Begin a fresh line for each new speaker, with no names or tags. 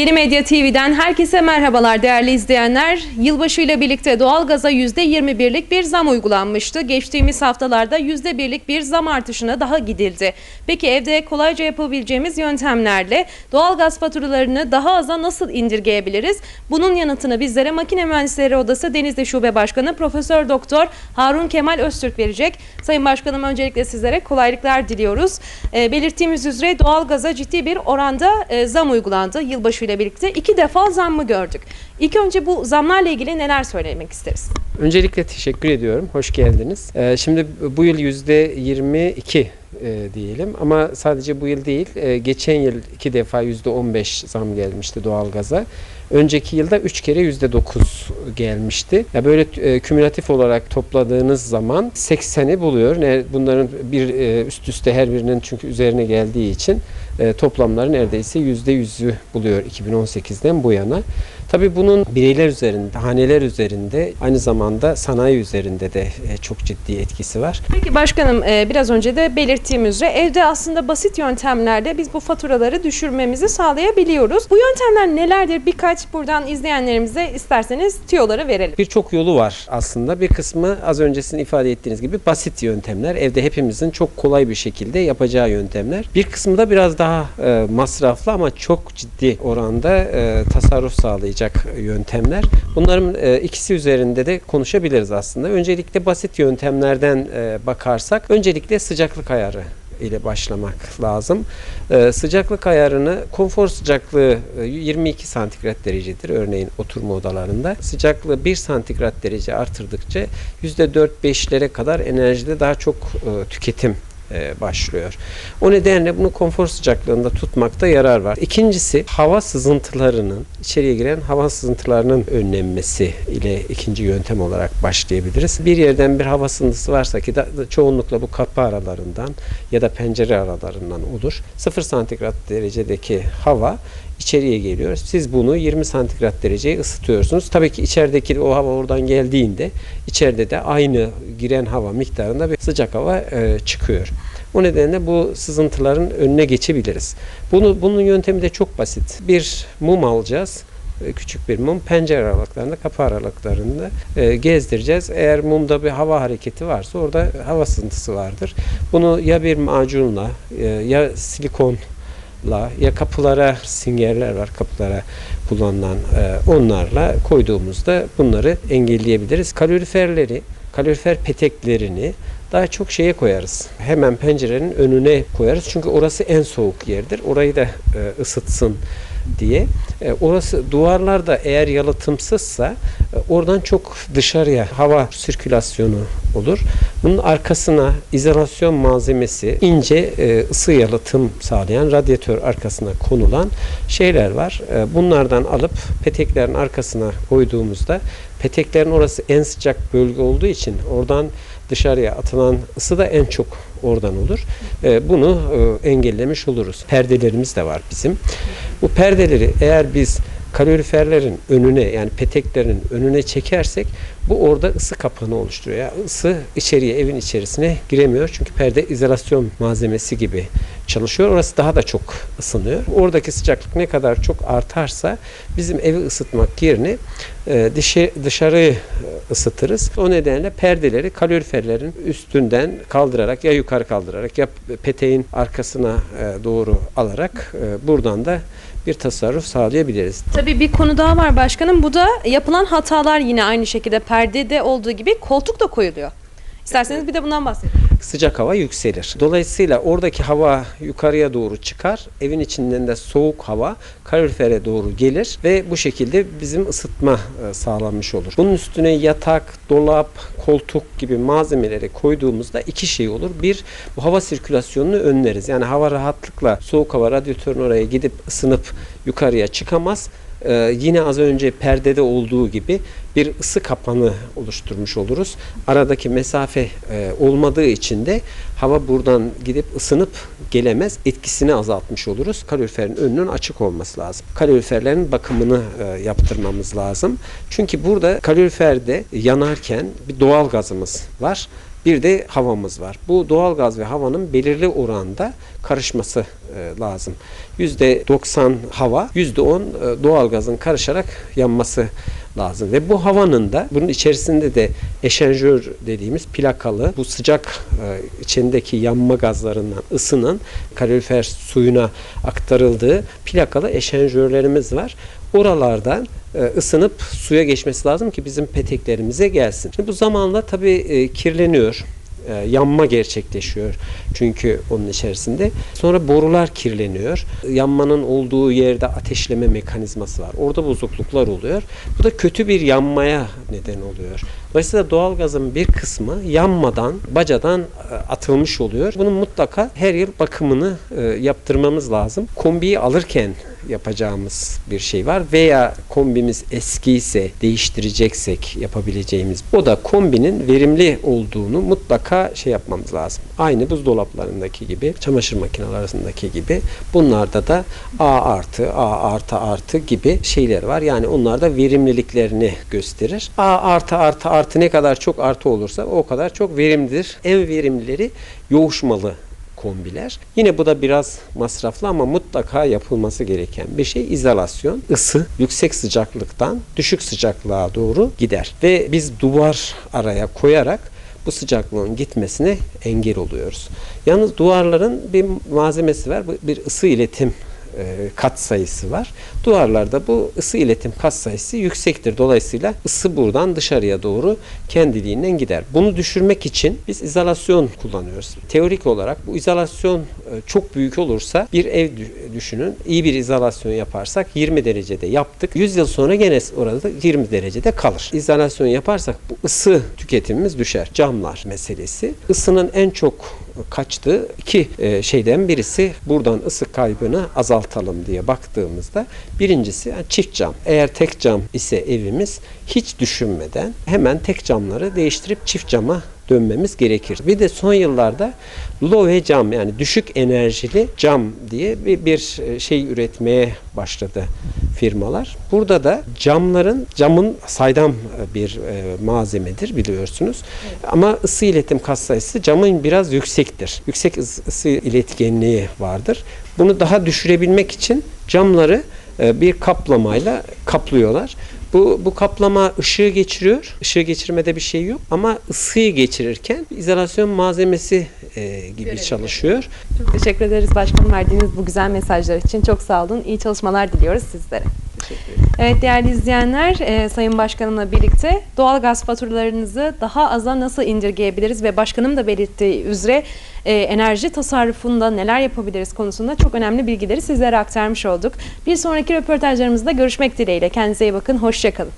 Yeni Medya TV'den herkese merhabalar değerli izleyenler. Yılbaşı ile birlikte doğalgaza %21'lik bir zam uygulanmıştı. Geçtiğimiz haftalarda %1'lik bir zam artışına daha gidildi. Peki evde kolayca yapabileceğimiz yöntemlerle doğalgaz faturalarını daha aza nasıl indirgeyebiliriz? Bunun yanıtını bizlere Makine Mühendisleri Odası Denizli Şube Başkanı Profesör Doktor Harun Kemal Öztürk verecek. Sayın Başkanım öncelikle sizlere kolaylıklar diliyoruz. E, belirttiğimiz üzere doğalgaza ciddi bir oranda e, zam uygulandı. Yılbaşı ile birlikte iki defa zammı gördük. İlk önce bu zamlarla ilgili neler söylemek isteriz?
Öncelikle teşekkür ediyorum. Hoş geldiniz. Ee, şimdi bu yıl yüzde 22 e, diyelim ama sadece bu yıl değil. e, geçen yıl iki defa yüzde 15 zam gelmişti doğalgaza. Önceki yılda 3 kere yüzde 9 gelmişti. Ya böyle e, kümülatif olarak topladığınız zaman 80'i buluyor. Ne, bunların bir e, üst üste her birinin çünkü üzerine geldiği için e, toplamları neredeyse yüzde yüzü buluyor 2018'den bu yana. Tabii bunun bireyler üzerinde, haneler üzerinde aynı zamanda sanayi üzerinde de e, çok ciddi etkisi var.
Peki başkanım e, biraz önce de belirttiğim üzere evde aslında basit yöntemlerle biz bu faturaları düşürmemizi sağlayabiliyoruz. Bu yöntemler nelerdir? Birkaç buradan izleyenlerimize isterseniz tüyoları verelim.
Birçok yolu var aslında. Bir kısmı az öncesini ifade ettiğiniz gibi basit yöntemler. Evde hepimizin çok kolay bir şekilde yapacağı yöntemler. Bir kısmı da biraz daha e, masraflı ama çok ciddi oranda tasarruf sağlayacak yöntemler. Bunların e, ikisi üzerinde de konuşabiliriz aslında. Öncelikle basit yöntemlerden e, bakarsak öncelikle sıcaklık ayarı ile başlamak lazım. Ee, sıcaklık ayarını konfor sıcaklığı e, 22 santigrat derecedir örneğin oturma odalarında. Sıcaklığı 1 santigrat derece artırdıkça %4-5'lere kadar enerjide daha çok e, tüketim e, başlıyor. O nedenle bunu konfor sıcaklığında tutmakta yarar var. İkincisi hava sızıntılarının içeriye giren hava sızıntılarının önlenmesi ile ikinci yöntem olarak başlayabiliriz. Bir yerden bir hava sızıntısı varsa ki da, çoğunlukla bu kapı aralarından ya da pencere aralarından olur. 0 santigrat derecedeki hava içeriye geliyor. Siz bunu 20 santigrat dereceye ısıtıyorsunuz. Tabii ki içerideki o hava oradan geldiğinde içeride de aynı giren hava miktarında bir sıcak hava e, çıkıyor. O nedenle bu sızıntıların önüne geçebiliriz. Bunu bunun yöntemi de çok basit. Bir mum alacağız e, küçük bir mum pencere aralıklarında, kapı aralıklarında e, gezdireceğiz. Eğer mumda bir hava hareketi varsa orada hava sızıntısı vardır. Bunu ya bir macunla e, ya silikon la ya kapılara singerler var kapılara kullanılan e, onlarla koyduğumuzda bunları engelleyebiliriz. Kaloriferleri, kalorifer peteklerini daha çok şeye koyarız. Hemen pencerenin önüne koyarız. Çünkü orası en soğuk yerdir. Orayı da e, ısıtsın diye. E, orası duvarlarda eğer yalıtımsızsa e, oradan çok dışarıya hava sirkülasyonu olur. Bunun arkasına izolasyon malzemesi ince e, ısı yalıtım sağlayan radyatör arkasına konulan şeyler var. E, bunlardan alıp peteklerin arkasına koyduğumuzda peteklerin orası en sıcak bölge olduğu için oradan dışarıya atılan ısı da en çok oradan olur. E, bunu e, engellemiş oluruz. Perdelerimiz de var bizim. Bu perdeleri eğer biz kaloriferlerin önüne yani peteklerin önüne çekersek bu orada ısı kapağını oluşturuyor. Yani ısı içeriye evin içerisine giremiyor. Çünkü perde izolasyon malzemesi gibi çalışıyor. Orası daha da çok ısınıyor. Oradaki sıcaklık ne kadar çok artarsa bizim evi ısıtmak yerine e, dışı, dışarıyı ısıtırız. O nedenle perdeleri kaloriferlerin üstünden kaldırarak ya yukarı kaldırarak ya peteğin arkasına e, doğru alarak e, buradan da bir tasarruf sağlayabiliriz.
Tabii bir konu daha var başkanım. Bu da yapılan hatalar yine aynı şekilde perdede olduğu gibi koltuk da koyuluyor. İsterseniz bir de bundan bahsedelim.
sıcak hava yükselir. Dolayısıyla oradaki hava yukarıya doğru çıkar. Evin içinden de soğuk hava kalorifere doğru gelir ve bu şekilde bizim ısıtma e, sağlanmış olur. Bunun üstüne yatak, dolap, koltuk gibi malzemeleri koyduğumuzda iki şey olur. Bir, bu hava sirkülasyonunu önleriz. Yani hava rahatlıkla soğuk hava radyatörün oraya gidip ısınıp yukarıya çıkamaz. Ee, yine az önce perdede olduğu gibi bir ısı kapanı oluşturmuş oluruz. Aradaki mesafe e, olmadığı için de hava buradan gidip ısınıp gelemez. Etkisini azaltmış oluruz. Kaloriferin önünün açık olması lazım. Kaloriferlerin bakımını e, yaptırmamız lazım. Çünkü burada kaloriferde yanarken bir doğal gazımız var. Bir de havamız var. Bu doğalgaz ve havanın belirli oranda karışması e, lazım. %90 hava, %10 e, doğalgazın karışarak yanması lazım. Ve bu havanın da bunun içerisinde de eşenjör dediğimiz plakalı bu sıcak e, içindeki yanma gazlarından ısının kalorifer suyuna aktarıldığı plakalı eşenjörlerimiz var. Oralardan e, ısınıp suya geçmesi lazım ki bizim peteklerimize gelsin. Şimdi bu zamanla tabii e, kirleniyor. E, yanma gerçekleşiyor çünkü onun içerisinde. Sonra borular kirleniyor. Yanmanın olduğu yerde ateşleme mekanizması var. Orada bozukluklar oluyor. Bu da kötü bir yanmaya neden oluyor. Dolayısıyla doğalgazın bir kısmı yanmadan, bacadan e, atılmış oluyor. Bunun mutlaka her yıl bakımını e, yaptırmamız lazım. Kombiyi alırken yapacağımız bir şey var veya kombimiz eskiyse değiştireceksek yapabileceğimiz o da kombinin verimli olduğunu mutlaka şey yapmamız lazım. Aynı buzdolaplarındaki gibi, çamaşır makinelerindeki gibi bunlarda da A artı, A artı artı gibi şeyler var. Yani onlar da verimliliklerini gösterir. A artı artı artı ne kadar çok artı olursa o kadar çok verimlidir. En verimlileri yoğuşmalı kombiler. Yine bu da biraz masraflı ama mutlaka yapılması gereken bir şey izolasyon. Isı yüksek sıcaklıktan düşük sıcaklığa doğru gider. Ve biz duvar araya koyarak bu sıcaklığın gitmesine engel oluyoruz. Yalnız duvarların bir malzemesi var. Bir ısı iletim kat sayısı var. Duvarlarda bu ısı iletim kat sayısı yüksektir. Dolayısıyla ısı buradan dışarıya doğru kendiliğinden gider. Bunu düşürmek için biz izolasyon kullanıyoruz. Teorik olarak bu izolasyon e, çok büyük olursa bir ev dü- düşünün. İyi bir izolasyon yaparsak 20 derecede yaptık. 100 yıl sonra gene orada 20 derecede kalır. İzolasyon yaparsak bu ısı tüketimimiz düşer. Camlar meselesi. Isının en çok kaçtığı iki e, şeyden birisi buradan ısı kaybını azaltalım diye baktığımızda birincisi çift cam. Eğer tek cam ise evimiz hiç düşünmeden hemen tek camları değiştirip çift cama dönmemiz gerekir. Bir de son yıllarda low cam yani düşük enerjili cam diye bir, bir e, şey üretmeye başladı firmalar. Burada da camların camın saydam e, bir e, malzemedir biliyorsunuz. Ama ısı iletim katsayısı camın biraz yüksektir. Yüksek ıs- ısı iletkenliği vardır. Bunu daha düşürebilmek için camları e, bir kaplamayla kaplıyorlar. Bu, bu kaplama ışığı geçiriyor. Işığı geçirmede bir şey yok ama ısıyı geçirirken izolasyon malzemesi e, gibi çalışıyor.
Çok teşekkür ederiz başkanım verdiğiniz bu güzel mesajlar için. Çok sağ olun. İyi çalışmalar diliyoruz sizlere. Evet değerli izleyenler, e, Sayın Başkanımla birlikte doğalgaz faturalarınızı daha aza nasıl indirgeyebiliriz ve başkanım da belirttiği üzere e, enerji tasarrufunda neler yapabiliriz konusunda çok önemli bilgileri sizlere aktarmış olduk. Bir sonraki röportajlarımızda görüşmek dileğiyle. Kendinize iyi bakın, hoşçakalın.